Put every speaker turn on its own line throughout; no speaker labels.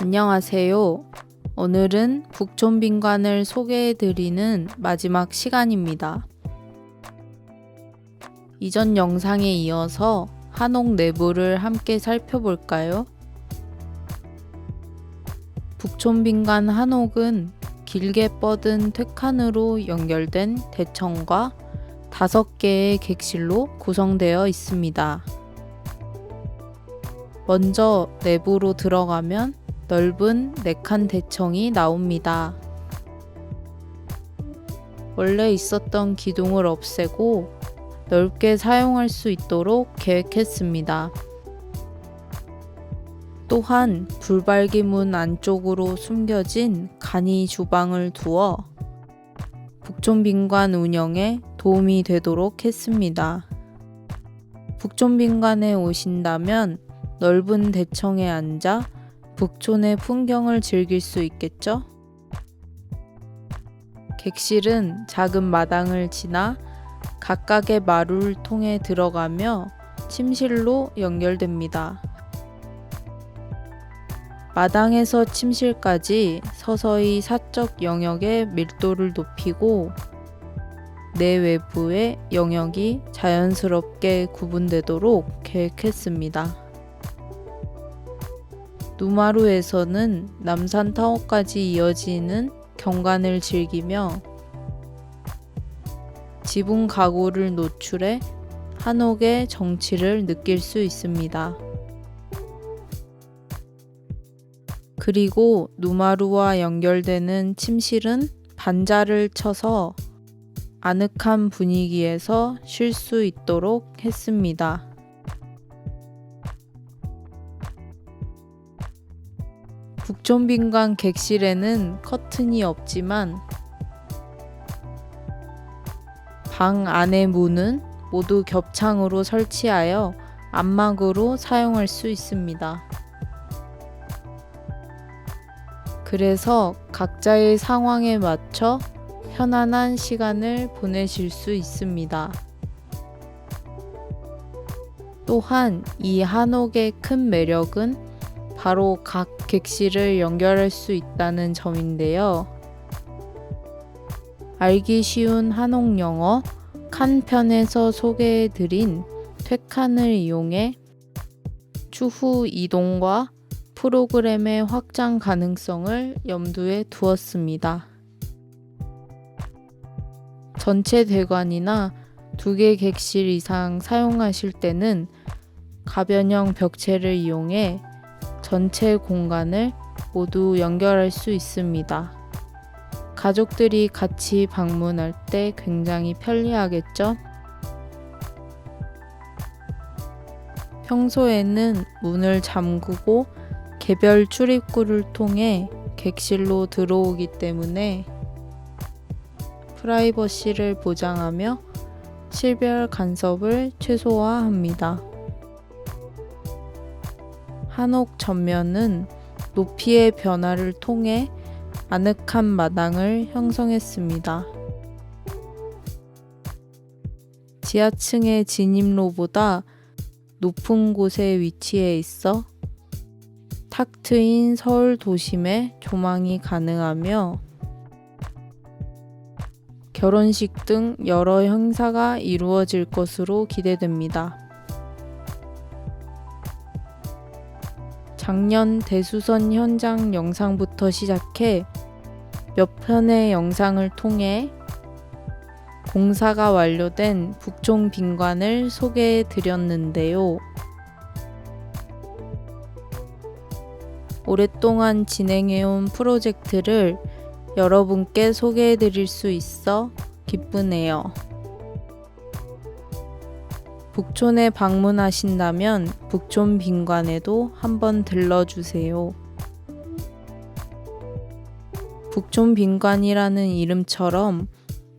안녕하세요. 오늘은 북촌빈관을 소개해드리는 마지막 시간입니다. 이전 영상에 이어서 한옥 내부를 함께 살펴볼까요? 북촌빈관 한옥은 길게 뻗은 퇴칸으로 연결된 대청과 다섯 개의 객실로 구성되어 있습니다. 먼저 내부로 들어가면 넓은 네칸 대청이 나옵니다. 원래 있었던 기둥을 없애고 넓게 사용할 수 있도록 계획했습니다. 또한 불발기 문 안쪽으로 숨겨진 간이 주방을 두어 북촌빈관 운영에 도움이 되도록 했습니다. 북촌빈관에 오신다면 넓은 대청에 앉아 북촌의 풍경을 즐길 수 있겠죠? 객실은 작은 마당을 지나 각각의 마루를 통해 들어가며 침실로 연결됩니다. 마당에서 침실까지 서서히 사적 영역의 밀도를 높이고 내 외부의 영역이 자연스럽게 구분되도록 계획했습니다. 누마루에서는 남산 타워까지 이어지는 경관을 즐기며 지붕 가구를 노출해 한옥의 정취를 느낄 수 있습니다. 그리고 누마루와 연결되는 침실은 반자를 쳐서 아늑한 분위기에서 쉴 수 있도록 했습니다. 북촌빈관 객실에는 커튼이 없지만 방 안의 문은 모두 겹창으로 설치하여 안막으로 사용할 수 있습니다. 그래서 각자의 상황에 맞춰 편안한 시간을 보내실 수 있습니다. 또한 이 한옥의 큰 매력은 바로 각 객실을 연결할 수 있다는 점인데요. 알기 쉬운 한옥 영어 칸 편에서 소개해드린 퇴칸을 이용해 추후 이동과 프로그램의 확장 가능성을 염두에 두었습니다. 전체 대관이나 두 개 객실 이상 사용하실 때는 가변형 벽체를 이용해 전체 공간을 모두 연결할 수 있습니다. 가족들이 같이 방문할 때 굉장히 편리하겠죠? 평소에는 문을 잠그고 개별 출입구를 통해 객실로 들어오기 때문에 프라이버시를 보장하며 실별 간섭을 최소화합니다. 한옥 전면은 높이의 변화를 통해 아늑한 마당을 형성했습니다. 지하층의 진입로보다 높은 곳에 위치해 있어 탁 트인 서울 도심에 조망이 가능하며 결혼식 등 여러 행사가 이루어질 것으로 기대됩니다. 작년 대수선 현장 영상부터 시작해 몇 편의 영상을 통해 공사가 완료된 북촌 빈관을 소개해 드렸는데요. 오랫동안 진행해온 프로젝트를 여러분께 소개해 드릴 수 있어 기쁘네요. 북촌에 방문하신다면 북촌 빈관에도 한번 들러주세요. 북촌 빈관이라는 이름처럼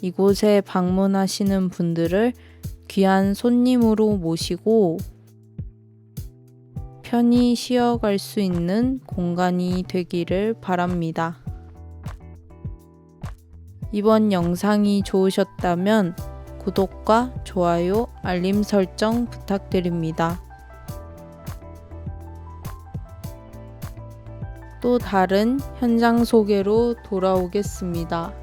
이곳에 방문하시는 분들을 귀한 손님으로 모시고 편히 쉬어갈 수 있는 공간이 되기를 바랍니다. 이번 영상이 좋으셨다면 구독과 좋아요, 알림 설정 부탁드립니다. 또 다른 현장 소개로 돌아오겠습니다.